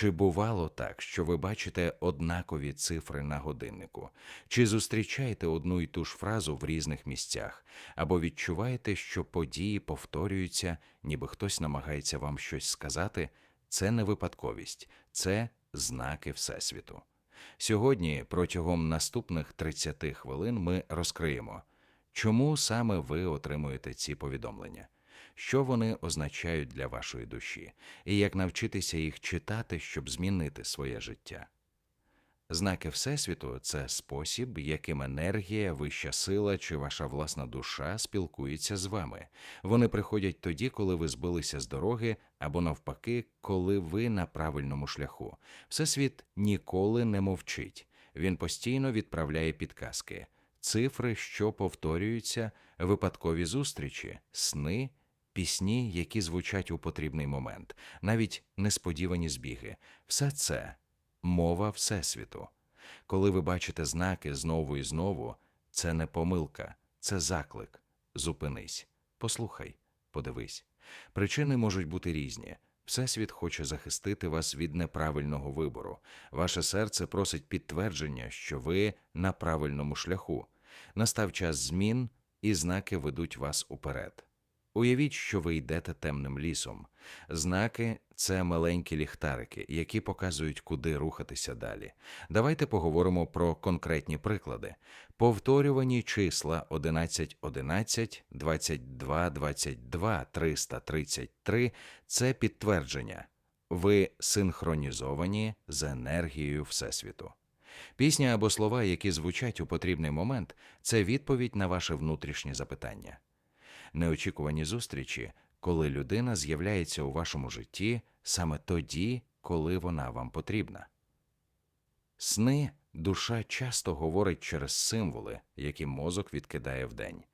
Чи бувало так, що ви бачите однакові цифри на годиннику? Чи зустрічаєте одну і ту ж фразу в різних місцях? Або відчуваєте, що події повторюються, ніби хтось намагається вам щось сказати? Це не випадковість, це знаки Всесвіту. Сьогодні, протягом наступних 30 хвилин, ми розкриємо, чому саме ви отримуєте ці повідомлення, що вони означають для вашої душі, і як навчитися їх читати, щоб змінити своє життя. Знаки Всесвіту це спосіб, яким енергія, вища сила чи ваша власна душа спілкуються з вами. Вони приходять тоді, коли ви збилися з дороги, або навпаки, коли ви на правильному шляху. Всесвіт ніколи не мовчить. Він постійно відправляє підказки, цифри, що повторюються, випадкові зустрічі, сни, пісні, які звучать у потрібний момент, навіть несподівані збіги. Все це мова Всесвіту. Коли ви бачите знаки знову і знову, це не помилка, це заклик. Зупинись, послухай, подивись. Причини можуть бути різні. Всесвіт хоче захистити вас від неправильного вибору. Ваше серце просить підтвердження, що ви на правильному шляху. Настав час змін, і знаки ведуть вас уперед. Уявіть, що ви йдете темним лісом. Знаки це маленькі ліхтарики, які показують, куди рухатися далі. Давайте поговоримо про конкретні приклади. Повторювані числа 11, 11, 22, 22, 333 – це підтвердження. Ви синхронізовані з енергією Всесвіту. Пісня або слова, які звучать у потрібний момент, це відповідь на ваше внутрішнє запитання неочікувані зустрічі, коли людина з'являється у вашому житті саме тоді, коли вона вам потрібна. Сни душа часто говорить через символи, які мозок відкидає вдень.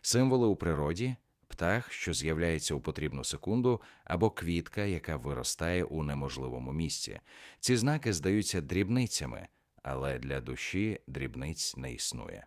Символи у природі птах, що з'являється у потрібну секунду, або квітка, яка виростає у неможливому місці. Ці знаки здаються дрібницями, але для душі дрібниць не існує.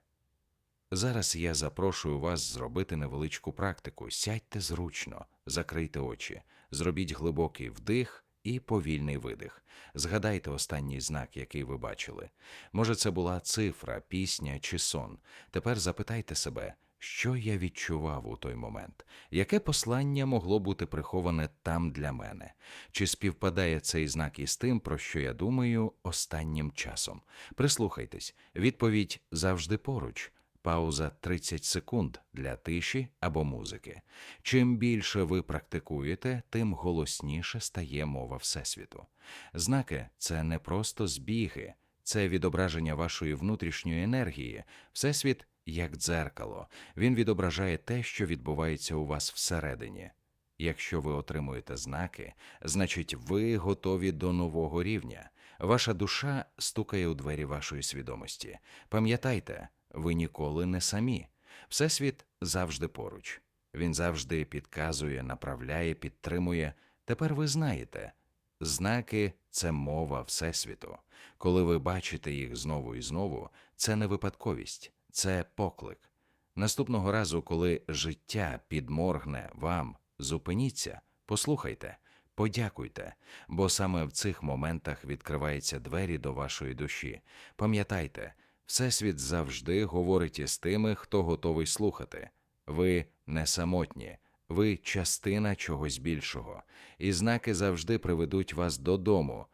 Зараз я запрошую вас зробити невеличку практику. Сядьте зручно, закрийте очі, зробіть глибокий вдих і повільний видих. Згадайте останній знак, який ви бачили. Може, це була цифра, пісня чи сон. Тепер запитайте себе, що я відчував у той момент, яке послання могло бути приховане там для мене? Чи співпадає цей знак із тим, про що я думаю останнім часом? Прислухайтесь, відповідь завжди поруч. Пауза 30 секунд для тиші або музики. Чим більше ви практикуєте, тим голосніше стає мова Всесвіту. Знаки це не просто збіги, це відображення вашої внутрішньої енергії. Всесвіт як дзеркало. Він відображає те, що відбувається у вас всередині. Якщо ви отримуєте знаки, значить ви готові до нового рівня. Ваша душа стукає у двері вашої свідомості. Пам'ятайте, ви ніколи не самі. Всесвіт завжди поруч. Він завжди підказує, направляє, підтримує. Тепер ви знаєте. Знаки це мова Всесвіту. Коли ви бачите їх знову і знову, це не випадковість, це поклик. Наступного разу, коли життя підморгне вам, зупиніться, послухайте, подякуйте, бо саме в цих моментах відкриваються двері до вашої душі. Пам'ятайте, Всесвіт завжди говорить із тими, хто готовий слухати. Ви не самотні, ви частина чогось більшого, і знаки завжди приведуть вас додому,